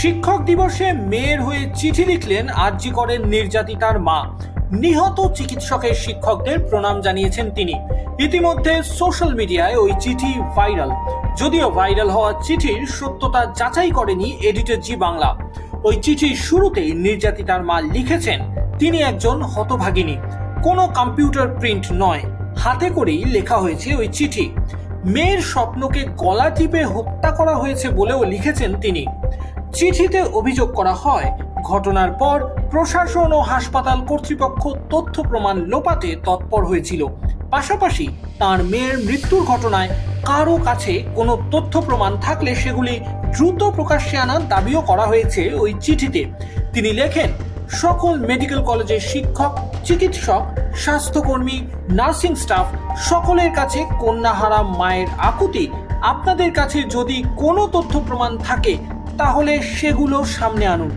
শিক্ষক দিবসে মেয়ের হয়ে চিঠি লিখলেন আরজি করেন নির্যাতিতার মা। নিহত চিকিৎসকের শিক্ষকদের প্রণাম জানিয়েছেন তিনি। ইতিমধ্যে সোশ্যাল মিডিয়ায় ওই চিঠি ভাইরাল। যদিও ভাইরাল হওয়া চিঠির সত্যতা যাচাই করেনি এডিটর জি বাংলা। ওই চিঠির শুরুতেই নির্যাতিতার মা লিখেছেন, তিনি একজন হতভাগিনী। কোনো কম্পিউটার প্রিন্ট নয়। হাতে করেই লেখা হয়েছে ওই চিঠি। মেয়ের স্বপ্নকে গলা টিপে হত্যা করা হয়েছে বলেও লিখেছেন তিনি। চিঠিতে অভিযোগ করা হয়, ঘটনার পর প্রশাসন ও হাসপাতাল কর্তৃপক্ষ তথ্য প্রমাণ লোপাতে তৎপর হয়েছিল। পাশাপাশি তার মেয়ের মৃত্যুর ঘটনায় কারও কাছে কোনো তথ্য প্রমাণ থাকলে সেগুলি দ্রুত প্রকাশ্যে আনার দাবিও করা হয়েছে ওই চিঠিতে। তিনি লেখেন, সকল মেডিকেল কলেজের শিক্ষক, চিকিৎসক, স্বাস্থ্যকর্মী, নার্সিং স্টাফ, সকলের কাছে কন্যাহারা মায়ের আকুতি। আপনাদের কাছে যদি কোনো তথ্য প্রমাণ থাকে তাহলে সেগুলো সামনে আনুন।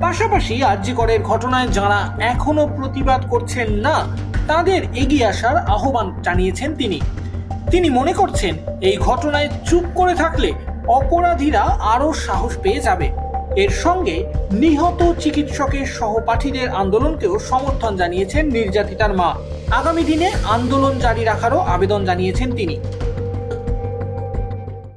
পাশাপাশি আর্যিকরের ঘটনায় যারা এখনও প্রতিবাদ করছেন না, তাদের এগিয়ে আসার আহ্বান জানিয়েছেন তিনি। তিনি মনে করছেন, এই ঘটনায় চুপ করে থাকলে অপরাধীরা আরও সাহস পেয়ে যাবে। এর সঙ্গে নিহত চিকিৎসকের সহপাঠীদের আন্দোলনকেও সমর্থন জানিয়েছেন নির্যাতিতার মা। আগামী দিনে আন্দোলন জারি রাখারও আবেদন জানিয়েছেন তিনি।